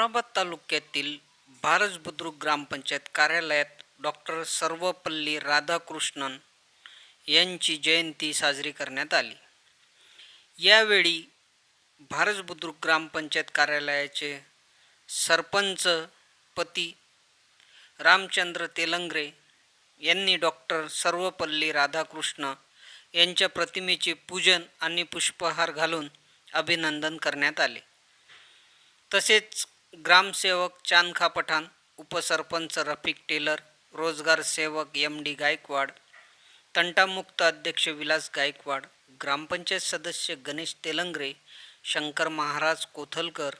जाफराबाद तालुक्यातील भारज बुद्रुक ग्रामपंचायत कार्यालयात डॉक्टर सर्वपल्ली राधाकृष्णन यांची जयंती साजरी करण्यात आली. यावेळी भारज बुद्रुक ग्रामपंचायत कार्यालयाचे सरपंच पती रामचंद्र तेलंगरे यांनी डॉक्टर सर्वपल्ली राधाकृष्ण यांच्या प्रतिमेचे पूजन आणि पुष्पहार घालून अभिनंदन करण्यात आले. तसेच ग्रामसेवक चांदखा पठाण उपसरपंच रफिक टेलर रोजगार सेवक एम डी गायकवाड तंटामुक्त अध्यक्ष विलास गायकवाड ग्रामपंचायत सदस्य गणेश तेलंगरे शंकर महाराज कोथलकर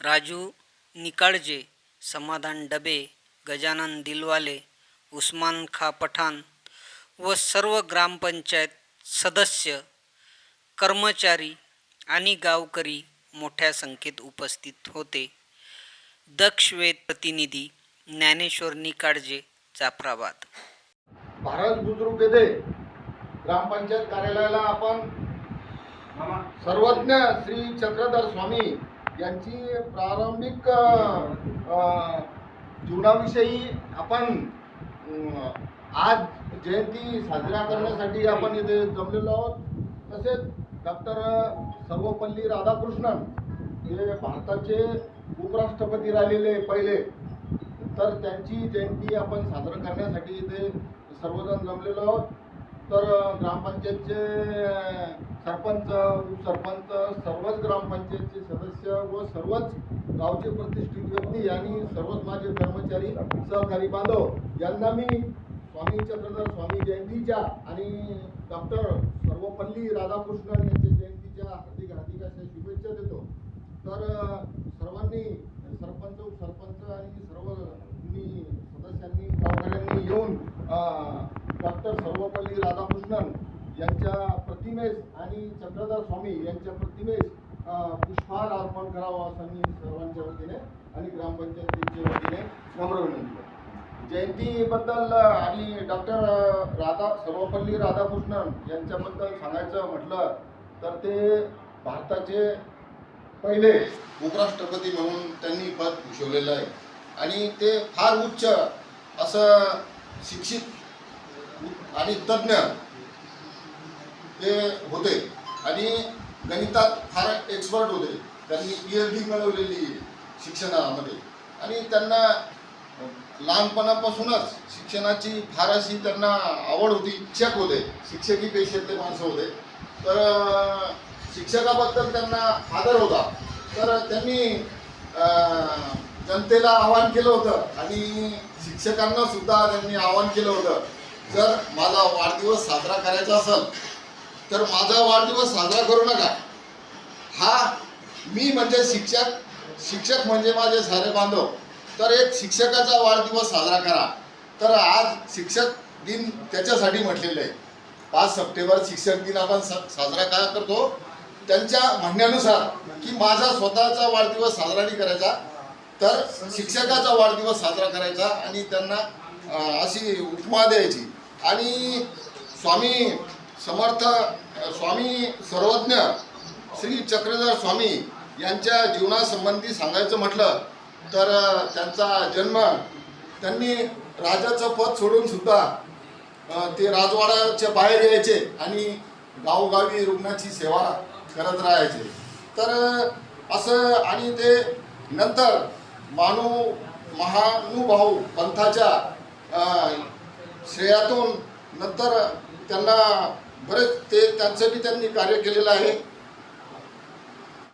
राजू निकाळजे समाधान डबे गजानन दिलवाले उस्मान खा पठाण व सर्व ग्रामपंचायत सदस्य कर्मचारी आणि गावकरी मोठ्या संख्येत उपस्थित होते. दक्षवेद प्रतिनिधी ज्ञानेश्वर निकाळजे जाफराबाद भारत बुजुर्ग येथे ग्रामपंचायत कार्यालयाला आपण सर्वज्ञ श्री चक्रधर स्वामी यांची प्रारंभिक जीवनाविषयी आपण आज जयंती साजरा करण्यासाठी आपण इथे जमलेलो आहोत. तसेच डॉक्टर सर्वपल्ली राधाकृष्णन हे भारताचे उपराष्ट्रपती राहिलेले पहिले. तर त्यांची जयंती आपण साजरा करण्यासाठी इथे सर्वजण जमलेलो आहोत. तर ग्रामपंचायतचे सरपंच उपसरपंच सर्वच ग्रामपंचायतचे सदस्य व सर्वच गावचे प्रतिष्ठित व्यक्ती आणि सर्वच माझे कर्मचारी सहकारी बांधव यांना मी स्वामी चक्रधर स्वामी जयंतीच्या आणि डॉक्टर सर्वपल्ली राधाकृष्णन यांच्या जयंतीच्या हार्दिक हार्दिक अशा शुभेच्छा देतो. तर सर्वांनी सरपंच उपसरपंच आणि सर्व सदस्यांनी गावकऱ्यांनी येऊन डॉक्टर सर्वपल्ली राधाकृष्णन यांच्या प्रतिमेस आणि चक्रधर स्वामी यांच्या प्रतिमेस पुष्पहार अर्पण करावा असं मी सर्वांच्या वतीने आणि ग्रामपंचायतीच्या वतीने नम्र विनंती करतो. जयंतीबद्दल आणि डॉक्टर राधा सर्वपल्ली राधाकृष्णन यांच्याबद्दल सांगायचं म्हटलं तर ते भारताचे पहिले उपराष्ट्रपती म्हणून त्यांनी पद भूषवलेलं आहे. आणि ते फार उच्च असं शिक्षित आणि तज्ज्ञ ते होते. आणि गणितात फार एक्सपर्ट होते. त्यांनी पी एच डी मिळवलेली शिक्षणामध्ये. आणि त्यांना लहानपणापासूनच शिक्षणाची फार अशी त्यांना आवड होती शिक्षक होते. शिक्षकी पेशेतले माणसं होते. तर शिक्षकाबद्दल त्यांना आदर होता. तर त्यांनी जनतेला आवाहन केलं होतं आणि शिक्षकांना सुद्धा त्यांनी आवाहन केलं होतं. जर माझा वाढदिवस साजरा करायचा असेल तर माझा वाढदिवस साजरा करू नका. हा मी म्हणजे शिक्षक. शिक्षक म्हणजे माझे सारे बांधव. तर एक शिक्षकाचा वाढदिवस साजरा करा. तर आज शिक्षक दिन त्याच्यासाठी म्हटलेलं आहे. पाच सप्टेंबर शिक्षक दिन आपण साजरा का करतो? त्यांच्या म्हणण्यानुसार की माझा स्वतःचा वाढदिवस साजरा नाही करायचा तर शिक्षकाचा वाढदिवस साजरा करायचा आणि त्यांना अशी उपमा द्यायची. आणि स्वामी समर्थ स्वामी सर्वज्ञ श्री चक्रधर स्वामी यांच्या जीवनासंबंधी सांगायचं म्हटलं तर त्यांचा जन्म त्यांनी राजाचं पद सोडून सुद्धा ते राजवाड्याच्या बाहेर यायचे आणि गावोगावी रुग्णाची सेवा करत राहायचे. तर असं आणि ते नंतर मानू महानुभाऊ पंथाच्या श्रेयातून नंतर त्यांना बरेच ते त्यांचं बी त्यांनी कार्य केलेलं आहे.